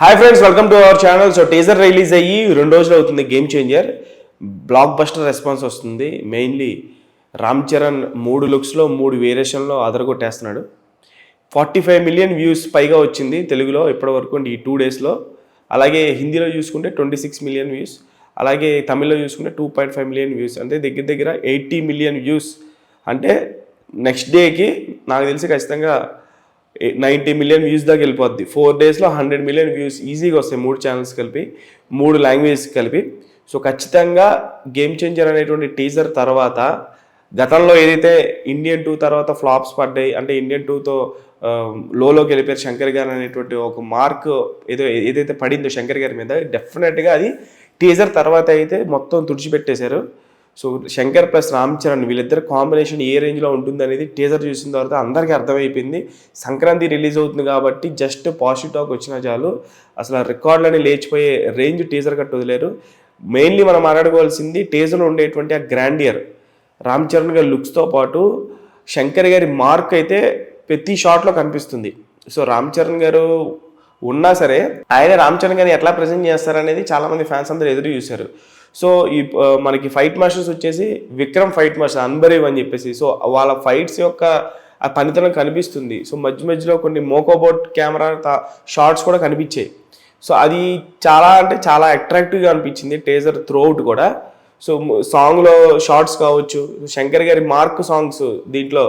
Hi friends welcome to our channel so teaser release అయ్యి రెండు రోజులు అవుతుంది game changer blockbuster response వస్తుంది. మెయిన్లీ రామ్ చరణ్ మూడు లుక్స్లో మూడు వేరియేషన్లో అదరగొట్టేస్తున్నాడు. ఫార్టీ ఫైవ్ మిలియన్ వ్యూస్ పైగా వచ్చింది తెలుగులో ఇప్పటివరకు ఈ టూ డేస్లో అలాగే హిందీలో చూసుకుంటే ట్వంటీ సిక్స్ మిలియన్ వ్యూస్ అలాగే తమిళ్ళో చూసుకుంటే two point five million views అంటే దగ్గర దగ్గర ఎయిటీ మిలియన్ వ్యూస్ అంటే నెక్స్ట్ డేకి నాకు తెలిసి ఖచ్చితంగా నైంటీ మిలియన్ వ్యూస్ దాకా వెళ్ళిపోద్ది. ఫోర్ డేస్లో హండ్రెడ్ మిలియన్ వ్యూస్ ఈజీగా వస్తాయి. మూడు ఛానల్స్ కలిపి మూడు లాంగ్వేజెస్ కలిపి. సో ఖచ్చితంగా గేమ్ చేంజర్ అనేటువంటి టీజర్ తర్వాత గతంలో ఏదైతే ఇండియన్ టూ తర్వాత ఫ్లాప్స్ పడ్డాయి అంటే ఇండియన్ టూతో um, లోలోకి వెళ్ళిపోయారు శంకర్ గారు అనేటువంటి ఒక మార్క్ ఏదో ఏదైతే పడిందో శంకర్ గారి మీద డెఫినెట్గా అది టీజర్ తర్వాత అయితే మొత్తం తుడిచిపెట్టేశారు. సో శంకర్ ప్లస్ రామ్ చరణ్ వీళ్ళిద్దరు కాంబినేషన్ ఏ రేంజ్లో ఉంటుంది అనేది టీజర్ చూసిన తర్వాత అందరికీ అర్థమైపోయింది. సంక్రాంతి రిలీజ్ అవుతుంది కాబట్టి జస్ట్ పాజిటివ్ టాక్ వచ్చినా చాలు. అసలు రికార్డులని లేచిపోయే రేంజ్ టీజర్ కట్టు వదిలేరు. మెయిన్లీ మనం మాట్లాడుకోవాల్సింది టీజర్లో ఉండేటువంటి ఆ గ్రాండియర్ రామ్ చరణ్ గారి లుక్స్తో పాటు శంకర్ గారి మార్క్ అయితే ప్రతి షాట్లో కనిపిస్తుంది. సో రామ్ చరణ్ గారు ఉన్నా సరే ఆయన రామ్ చరణ్ గారిని ఎట్లా ప్రజెంట్ చేస్తారనేది చాలామంది ఫ్యాన్స్ అందరూ ఎదురు చూశారు. సో ఈ మనకి ఫైట్ మాస్టర్స్ వచ్చేసి విక్రమ్ ఫైట్ మాస్టర్ అన్బరేవ్ అని చెప్పేసి. సో వాళ్ళ ఫైట్స్ యొక్క ఆ పనితనం కనిపిస్తుంది. సో మధ్య మధ్యలో కొన్ని మోకోబోట్ కెమెరా షార్ట్స్ కూడా కనిపించాయి. సో అది చాలా అంటే చాలా అట్రాక్టివ్గా అనిపించింది. టేజర్ త్రోఅవుట్ కూడా. సో సాంగ్లో షార్ట్స్ కావచ్చు. శంకర్ గారి మార్క్ సాంగ్స్ దీంట్లో.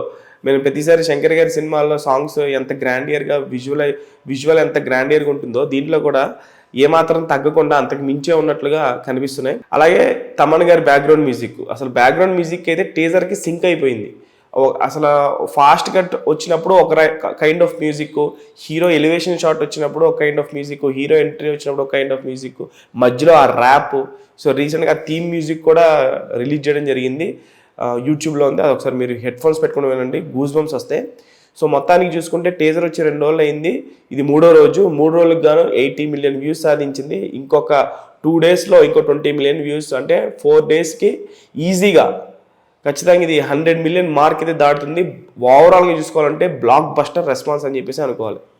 మేము ప్రతిసారి శంకర్ గారి సినిమాల్లో సాంగ్స్ ఎంత గ్రాండియర్గా విజువల్ విజువల్ ఎంత గ్రాండియర్గా ఉంటుందో దీంట్లో కూడా ఏమాత్రం తగ్గకుండా అంతకు మించే ఉన్నట్లుగా కనిపిస్తున్నాయి. అలాగే తమన్ గారి బ్యాక్గ్రౌండ్ మ్యూజిక్ అసలు బ్యాక్గ్రౌండ్ మ్యూజిక్ అయితే టీజర్కి సింక్ అయిపోయింది. అసలు ఫాస్ట్ కట్ వచ్చినప్పుడు ఒక kind of music hero elevation shot వచ్చినప్పుడు ఒక kind of music hero entry వచ్చినప్పుడు ఒక కైండ్ ఆఫ్ మ్యూజిక్ మధ్యలో ఆ ర్యాప్ సో రీసెంట్గా థీమ్ మ్యూజిక్ కూడా రిలీజ్ చేయడం జరిగింది. యూట్యూబ్లో ఉంది. అది ఒకసారి మీరు హెడ్ ఫోన్స్ పెట్టుకుని వినండి. గూస్ బంప్స్ వస్తాయి సో మొత్తానికి చూసుకుంటే టేజర్ వచ్చి రెండు రోజులు అయింది ఇది మూడో రోజు. మూడు రోజులకు గాను ఎయిటీ మిలియన్ వ్యూస్ సాధించింది. ఇంకొక టూ డేస్లో ఇంకో ట్వంటీ మిలియన్ వ్యూస్ అంటే ఫోర్ డేస్కి ఈజీగా ఖచ్చితంగా ఇది హండ్రెడ్ మిలియన్ మార్క్ అయితే దాటుతుంది. ఓవరాల్గా చూసుకోవాలంటే బ్లాక్ బస్టర్ రెస్పాన్స్ అని చెప్పేసి అనుకోవాలి.